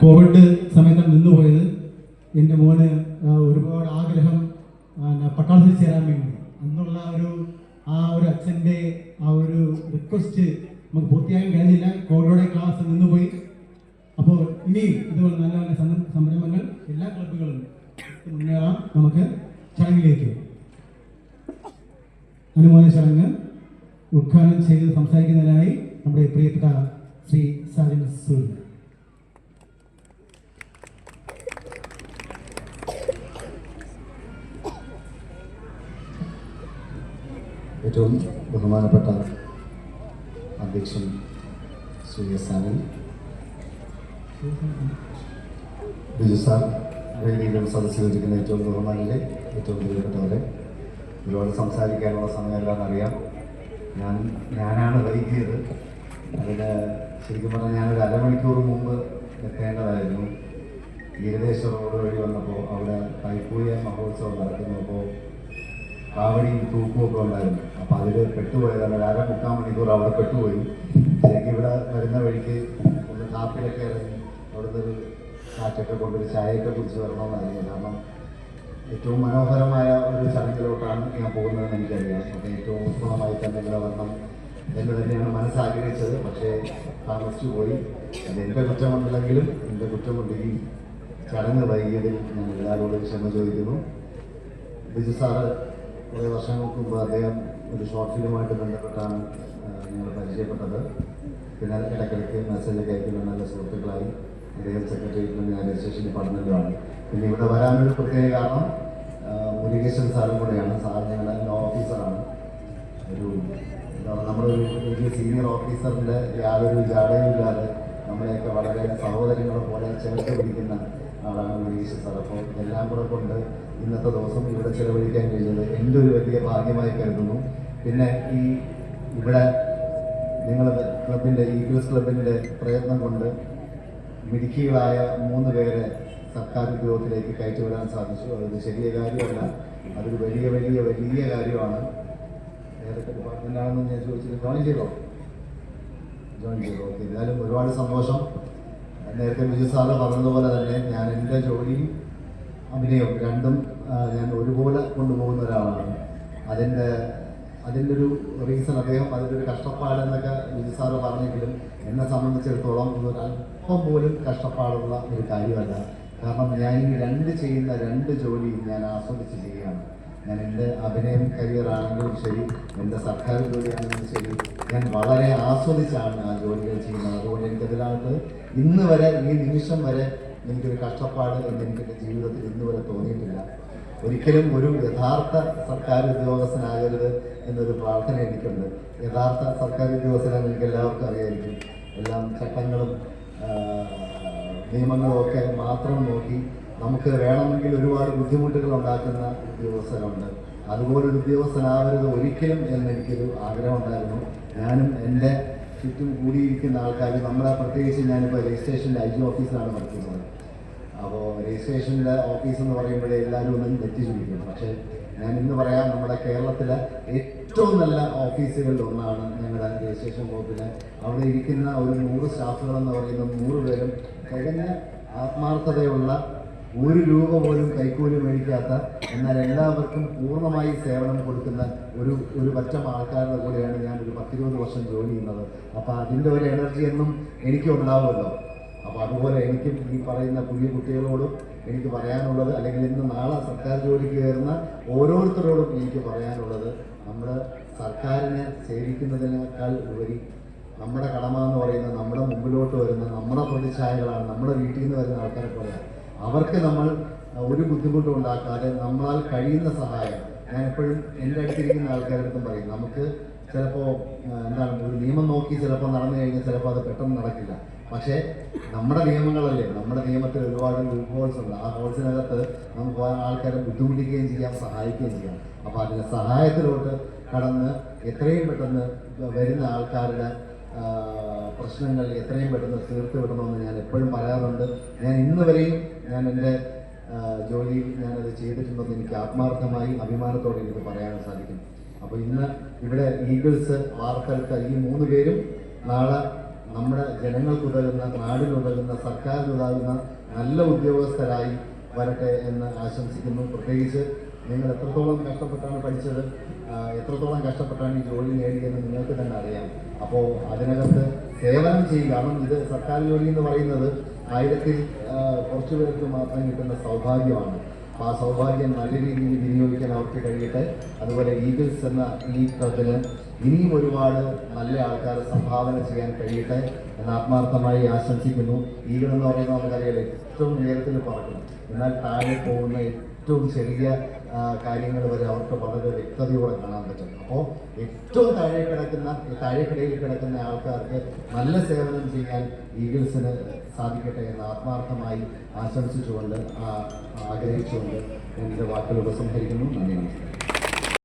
Covid സമയത്താണ് നിന്നുപോയത് എന്റെ മോന് ഒരുപാട് ആഗ്രഹം പട്ടാളത്തിൽ ചേരാൻ വേണ്ടി. അന്നുള്ള ഒരു ആ ഒരു അച്ഛന്റെ ആ ഒരു റിക്വസ്റ്റ് നമുക്ക് പൂർത്തിയാക്കാൻ കഴിഞ്ഞില്ല. കോവിഡോടെ ക്ലാസ് നിന്നുപോയി. അപ്പോൾ ഇനിയും ഇതുപോലെ നല്ല നല്ല സംരംഭങ്ങൾ എല്ലാ ക്ലബുകളും മുന്നേറാം. നമുക്ക് ചടങ്ങിലേക്ക്. അനുമോദന ചടങ്ങ് ഉദ്ഘാടനം ചെയ്ത് സംസാരിക്കുന്നതിനായി നമ്മുടെ പ്രിയപ്പെട്ട ശ്രീ സാജൻ സൂര്യ ഏറ്റവും ബഹുമാനപ്പെട്ട അധ്യക്ഷൻ ശ്രീ എസ് ആനൻ ബിജു സാർ വേദിയിലും സദസ്സിലിരിക്കുന്ന ഏറ്റവും ബഹുമാനിലെ ഏറ്റവും പ്രിയപ്പെട്ടവരെ ഒരുപാട് സംസാരിക്കാനുള്ള സമയമല്ലാന്ന് അറിയാം. ഞാൻ ഞാനാണ് വൈകിയത്. അതിന് ശരിക്കും പറഞ്ഞാൽ ഞാനൊരു അരമണിക്കൂർ മുമ്പ് എത്തേണ്ടതായിരുന്നു. ഏകദേശം റോഡ് വഴി വന്നപ്പോൾ അവിടെ കൈപ്പൂയ മഹോത്സവം നടക്കുന്നപ്പോൾ കാവടിയും തൂക്കുമൊക്കെ ഉണ്ടായിരുന്നു. അപ്പോൾ അതിൽ പെട്ടുപോയതാണ് അര മുക്കാൽ മണിക്കൂർ അവിടെ പെട്ടുപോയി. ശരിക്കും ഇവിടെ വരുന്ന വഴിക്ക് ഒന്ന് കാപ്പിലൊക്കെ ഇറങ്ങി അവിടുന്ന് ഒരു കാറ്റൊക്കെ കൊണ്ടൊരു ചായയൊക്കെ കുടിച്ച് വരണമെന്നായിരുന്നു. കാരണം ഏറ്റവും മനോഹരമായ ഒരു ചടങ്ങിലോട്ടാണ് ഞാൻ പോകുന്നതെന്ന് എനിക്കറിയാം. അപ്പോൾ ഏറ്റവും ഉത്സവമായി തന്നെ ഇവിടെ വരണം എന്ന് തന്നെയാണ് മനസ്സാഗ്രഹിച്ചത്. പക്ഷേ താമസിച്ചു പോയി. അത് എന്റെ കുറ്റമുണ്ടെങ്കിലും എന്റെ കുറ്റമുണ്ടെങ്കിൽ ചടങ്ങ് വൈകിയതിൽ ഞാൻ എല്ലാവരോടും ക്ഷമ ചോദിക്കുന്നു. ബിജു സാറ് കുറേ വർഷങ്ങൾക്ക് മുമ്പ് അദ്ദേഹം ഒരു ഷോർട്ട് ഫിലിമായിട്ട് ബന്ധപ്പെട്ടാണ് ഞങ്ങൾ പരിചയപ്പെട്ടത്. പിന്നെ ഇടയ്ക്കിടയ്ക്ക് മെസ്സേജൊക്കെ അയക്കുന്ന നല്ല സുഹൃത്തുക്കളായി അദ്ദേഹം സെക്രട്ടേറിയറ്റിലും ഞാൻ രജിസ്ട്രേഷൻ ഡിപ്പാർട്ട്മെന്റിലുമാണ് പിന്നെ ഇവിടെ വരാനൊരു പ്രത്യേക കാരണം മുരുകേശൻ സാറും കൂടെയാണ്. സാർ ഞങ്ങളുടെ ഓഫീസറാണ് ഒരു നമ്മളൊരു വലിയ സീനിയർ ഓഫീസറിന്റെ യാതൊരു ജാടയും ഇല്ലാതെ നമ്മളെയൊക്കെ വളരെ സഹോദരങ്ങളെ പോലെ ചേർത്ത് പിടിക്കുന്ന ആളാണ് മുരുകേശൻ സാർ. അപ്പോൾ എല്ലാം കൂടെ കൊണ്ട് ഇന്നത്തെ ദിവസം ഇവിടെ ചിലവഴിക്കാൻ കഴിഞ്ഞത് എന്റെ ഒരു വലിയ ഭാഗ്യമായി കരുതുന്നു. പിന്നെ ഈ ഇവിടെ നിങ്ങൾ ക്ലബിന്റെ ഈഗിൾസ് ക്ലബിന്റെ പ്രയത്നം കൊണ്ട് മിടുക്കികളായ മൂന്ന് പേരെ സർക്കാർ ഉദ്യോഗത്തിലേക്ക് കയറ്റിവിടാൻ സാധിച്ചു. അതൊരു ചെറിയ കാര്യമല്ല. അതൊരു വലിയ വലിയ വലിയ കാര്യമാണ്. ഏതൊക്കെ ഡിപ്പാർട്ട്മെന്റാണെന്ന് ഞാൻ ചോദിച്ചത് ജോയിൻ ചെയ്തോ? ജോയിൻ ചെയ്തോ? എന്തായാലും ഒരുപാട് സന്തോഷം. നേരത്തെ വിജയ സാറ് പറഞ്ഞതുപോലെ തന്നെ ഞാൻ എന്റെ ജോലിയും അഭിനയവും രണ്ടും ഞാൻ ഒരുപോലെ കൊണ്ടുപോകുന്ന ഒരാളാണ്. അതിന്റെ അതിന്റെ ഒരു റീസൺ അദ്ദേഹം അതിന്റെ ഒരു കഷ്ടപ്പാടെന്നൊക്കെ ബിജു സാറ് പറഞ്ഞെങ്കിലും എന്നെ സംബന്ധിച്ചിടത്തോളം ഇതൊരു അല്പം പോലും കഷ്ടപ്പാടുള്ള ഒരു കാര്യമല്ല. കാരണം ഞാൻ ഈ രണ്ട് ചെയ്യുന്ന രണ്ട് ജോലിയും ഞാൻ ആസ്വദിച്ച് ചെയ്യുകയാണ് ഞാൻ എന്റെ അഭിനയം കരിയർ ആണെങ്കിലും ശരി എന്റെ സർക്കാർ ജോലിയാണെങ്കിലും ശരി ഞാൻ വളരെ ആസ്വദിച്ചാണ് ആ ജോലികൾ ചെയ്യുന്നത്. അതുകൊണ്ട് എനിക്കതിനകത്ത് ഇന്ന് വരെ ഈ നിമിഷം വരെ എനിക്കൊരു കഷ്ടപ്പാട് എന്ന് എനിക്ക് ജീവിതത്തിൽ ഇന്ന് വരെ തോന്നിയിട്ടില്ല. ഒരിക്കലും ഒരു യഥാർത്ഥ സർക്കാർ ഉദ്യോഗസ്ഥനാകരുത് എന്നൊരു പ്രാർത്ഥന എനിക്കുണ്ട്. യഥാർത്ഥ സർക്കാർ ഉദ്യോഗസ്ഥനാണ് എനിക്ക് എല്ലാവർക്കും അറിയായിരിക്കും. എല്ലാം ചട്ടങ്ങളും നിയമങ്ങളും ഒക്കെ മാത്രം നോക്കി നമുക്ക് വേണമെങ്കിൽ ഒരുപാട് ബുദ്ധിമുട്ടുകൾ ഉണ്ടാക്കുന്ന ഉദ്യോഗസ്ഥരുണ്ട്. അതുപോലൊരു ഉദ്യോഗസ്ഥനാവരുത് ഒരിക്കലും എന്ന് എനിക്കൊരു ആഗ്രഹം ഉണ്ടായിരുന്നു ഞാനും എന്റെ ചുറ്റും കൂടിയിരിക്കുന്ന ആൾക്കാർ നമ്മളെ പ്രത്യേകിച്ച് ഞാനിപ്പോൾ രജിസ്ട്രേഷന്റെ ഐ ജി ഓഫീസിലാണ് വർക്ക് ചെയ്യുന്നത് അപ്പോൾ രജിസ്ട്രേഷന്റെ ഓഫീസ് എന്ന് പറയുമ്പോഴേ എല്ലാവരും ഒന്നും തെറ്റിച്ചിരിക്കുന്നു പക്ഷേ ഞാൻ ഇന്ന് പറയാം നമ്മുടെ കേരളത്തിലെ ഏറ്റവും നല്ല ഓഫീസുകളിൽ ഒന്നാണ് ഞങ്ങളുടെ രജിസ്ട്രേഷൻ വകുപ്പിൽ അവിടെ ഇരിക്കുന്ന ഒരു നൂറ് സ്റ്റാഫുകൾ എന്ന് പറയുന്ന നൂറ് പേരും തികഞ്ഞ ആത്മാർത്ഥതയുള്ള ഒരു രൂപ പോലും കൈക്കൂലി മേടിക്കാത്ത എന്നാൽ എല്ലാവർക്കും പൂർണമായി സേവനം കൊടുക്കുന്ന ഒരു ഒരു പറ്റം ആൾക്കാരുടെ കൂടെയാണ് ഞാൻ ഒരു പത്തിരുപത് വർഷം ജോലി ചെയ്യുന്നത്. അപ്പോൾ അതിന്റെ ഒരു എനർജി എന്നും എനിക്കും ഉണ്ടാവുമല്ലോ അപ്പോൾ അതുപോലെ എനിക്ക് ഈ പറയുന്ന പുതിയ കുട്ടികളോടും എനിക്ക് പറയാനുള്ളത് അല്ലെങ്കിൽ ഇന്ന് നാളെ സർക്കാർ ജോലിക്ക് കയറുന്ന ഓരോരുത്തരോടും എനിക്ക് പറയാനുള്ളത് നമ്മൾ സർക്കാരിനെ സേവിക്കുന്നതിനേക്കാൾ ഉപരി നമ്മുടെ കടമ എന്ന് പറയുന്നത് നമ്മുടെ മുമ്പിലോട്ട് വരുന്ന നമ്മുടെ പ്രതിച്ഛായകളാണ് നമ്മുടെ വീട്ടിൽ നിന്ന് വരുന്ന ആൾക്കാരെ പോലെയാണ്. അവർക്ക് നമ്മൾ ഒരു ബുദ്ധിമുട്ടും ഉണ്ടാക്കാതെ നമ്മളാൽ കഴിയുന്ന സഹായം ഞാൻ എപ്പോഴും എന്റെ അടുത്തിരിക്കുന്ന ആൾക്കാരുടെ അടുത്തും പറയും നമുക്ക് ചിലപ്പോൾ എന്താണ് ഒരു നിയമം നോക്കി ചിലപ്പോൾ നടന്നു കഴിഞ്ഞാൽ ചിലപ്പോൾ അത് പെട്ടെന്ന് നടക്കില്ല. പക്ഷേ നമ്മുടെ നിയമങ്ങളല്ലേ? നമ്മുടെ നിയമത്തിൽ ഒരുപാട് ഹോൾസ് ഉണ്ട്. ആ ഹോൾസിനകത്ത് നമുക്ക് ആൾക്കാരെ ബുദ്ധിമുട്ടിക്കുകയും ചെയ്യാം സഹായിക്കുകയും ചെയ്യാം. അപ്പോൾ അതിന്റെ സഹായത്തിലോട്ട് കടന്ന് എത്രയും പെട്ടെന്ന് വരുന്ന ആൾക്കാരുടെ പ്രശ്നങ്ങൾ എത്രയും പെട്ടെന്ന് തീർത്ത് വിടണമെന്ന് ഞാൻ എപ്പോഴും പറയാറുണ്ട്. ഞാൻ ഇന്ന് വരെയും ഞാൻ എന്റെ ജോലി ഞാനത് ചെയ്തിട്ടുണ്ടെന്ന് എനിക്ക് ആത്മാർത്ഥമായി അഭിമാനത്തോടെ എനിക്ക് പറയാൻ സാധിക്കും. അപ്പോൾ ഇന്ന് ഇവിടെ ഈഗിൾസ് വാർത്തെടുത്ത ഈ മൂന്ന് പേരും നാളെ നമ്മുടെ ജനങ്ങൾക്കുതകുന്ന നാടിനുതകുന്ന സർക്കാരിനുതകുന്ന നല്ല ഉദ്യോഗസ്ഥരായി വരട്ടെ എന്ന് ആശംസിക്കുന്നു. പ്രത്യേകിച്ച് നിങ്ങൾ എത്രത്തോളം കഷ്ടപ്പെട്ടാണ് പഠിച്ചത് എത്രത്തോളം കഷ്ടപ്പെട്ടാണ് ഈ ജോലി നേടിയതെന്ന് നിങ്ങൾക്ക് തന്നെ അറിയാം. അപ്പോൾ അതിനകത്ത് സേവനം ചെയ്യുക കാരണം ഇത് സർക്കാർ ജോലി എന്ന് പറയുന്നത് ആയിരത്തിൽ കുറച്ചു പേർക്ക് മാത്രം കിട്ടുന്ന സൗഭാഗ്യമാണ്. ആ സൗഭാഗ്യം നല്ല രീതിയിൽ വിനിയോഗിക്കാൻ അവർക്ക് കഴിയട്ടെ. അതുപോലെ ഈഗിൾസ് എന്ന ഈ ക്ലബിന് ഇനിയും ഒരുപാട് നല്ല ആൾക്കാർ സംഭാവന ചെയ്യാൻ കഴിയട്ടെ എന്ന് ആത്മാർത്ഥമായി ആശംസിക്കുന്നു. ഈഗിൾ എന്ന് പറയുന്നത് നമുക്കറിയാം ഏറ്റവും ഉയരത്തിൽ പറക്കും എന്നാൽ താഴെ പോകുന്ന ഏറ്റവും ചെറിയ കാര്യങ്ങൾ വരെ അവർക്ക് വളരെ വ്യക്തതയോടെ കാണാൻ പറ്റും. അപ്പോൾ ഏറ്റവും താഴെ കിടക്കുന്ന താഴെക്കിടയിൽ കിടക്കുന്ന ആൾക്കാർക്ക് നല്ല സേവനം ചെയ്യാൻ ഈഗിൾസിന് സാധിക്കട്ടെ എന്ന് ആത്മാർത്ഥമായി ആശംസിച്ചുകൊണ്ട് ആഗ്രഹിച്ചുകൊണ്ട് എന്റെ വാക്കുകൾ ഉപസംഹരിക്കുന്നു. നന്ദി നമസ്കാരം.